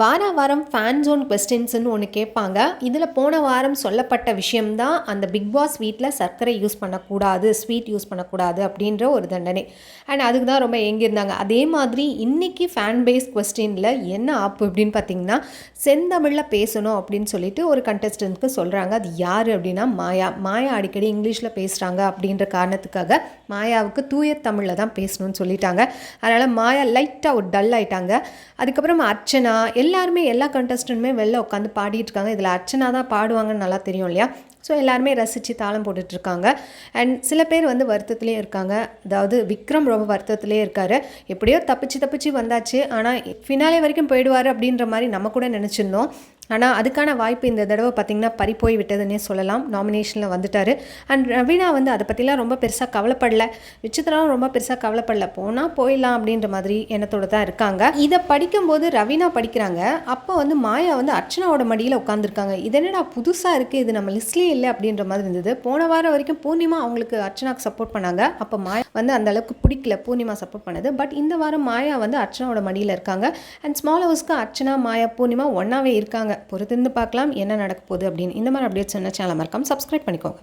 வார வாரம் fan zone கொஸ்டின்ஸ்னு ஒன்று கேட்பாங்க. இதில் போன வாரம் சொல்லப்பட்ட விஷயம்தான் அந்த பிக் பாஸ் வீட்டில் சர்க்கரை யூஸ் பண்ணக்கூடாது ஸ்வீட் யூஸ் பண்ணக்கூடாது அப்படின்ற ஒரு தண்டனை. அண்ட் அதுக்கு தான் ரொம்ப ஏங்கியிருந்தாங்க. அதே மாதிரி இன்றைக்கி ஃபேன் பேஸ் கொஸ்டினில் என்ன ஆப்பு அப்படின்னு பார்த்தீங்கன்னா செந்தமிழில் பேசணும் அப்படின்னு சொல்லிட்டு ஒரு கண்டஸ்டன்ட்க்கு சொல்கிறாங்க அது யார் அப்படின்னா மாயா. மாயா அடிக்கடி இங்கிலீஷில் பேசுகிறாங்க அப்படின்ற காரணத்துக்காக மாயாவுக்கு தூய தமிழில் தான் பேசணும்னு சொல்லிட்டாங்க. அதனால் மாயா லைட்டாக ஒரு டல் ஆகிட்டாங்க அதுக்கப்புறம் அர்ச்சனா எல்லாருமே எல்லா கண்டஸ்டன்ட்டுமே வெளில உட்காந்து பாடிட்டு இருக்காங்க. இதில் அர்ச்சனா தான் பாடுவாங்கன்னு நல்லா தெரியும் இல்லையா? ஸோ எல்லாருமே ரசித்து தாளம் போட்டுட்ருக்காங்க அண்ட் சில பேர் வந்து வருத்தத்திலே இருக்காங்க. அதாவது விக்ரம் ரொம்ப வருத்தத்திலே இருக்கார். எப்படியோ தப்பிச்சு தப்பிச்சு வந்தாச்சு. ஆனால் ஃபினாலே வரைக்கும் போயிடுவார் அப்படின்ற மாதிரி நம்ம கூட நினச்சிருந்தோம். ஆனால் அதுக்கான வாய்ப்பு இந்த தடவை பார்த்திங்கன்னா பறி போய் விட்டதுன்னே சொல்லலாம். நாமினேஷனில் வந்துட்டார். அண்ட் ரவீனா வந்து அதை பற்றிலாம் ரொம்ப பெருசாக கவலைப்படல. விசித்ராவும் ரொம்ப பெருசாக கவலைப்படல. போனால் போயிடலாம் அப்படின்ற மாதிரி எண்ணத்தோடு தான் இருக்காங்க. இதை படிக்கும்போது ரவீனா படிக்கிறாங்க. அப்போ வந்து மாயா வந்து அர்ச்சனாவோட மடியில் உட்காந்துருக்காங்க இது என்னடா புதுசாக இருக்குது இது நம்ம லிஸ்ட்லேயே இல்லை அப்படின்ற மாதிரி இருந்தது. போன வாரம் வரைக்கும் பூர்ணிமா அவங்களுக்கு அர்ச்சனாக்கு சப்போர்ட் பண்ணாங்க. அப்போ மாயா வந்து அந்த அளவுக்கு பிடிக்கல. பூர்ணிமா சப்போர்ட் பண்ணது. பட் இந்த வாரம் மாயா வந்து அர்ச்சனாவோட மடியில் இருக்காங்க. அண்ட் ஸ்மால் ஹவுஸ்க்கு அர்ச்சனா மாயா பூர்ணிமா ஒன்றாவே இருக்காங்க. பொறுத்திருந்து பார்க்கலாம். என்ன நடக்க போகுது அப்படின்னு. இந்த மாதிரி அப்டேட்ஸ் என்ன சேனல் மறக்காமல் சப்ஸ்கிரைப் பண்ணிக்கோங்க.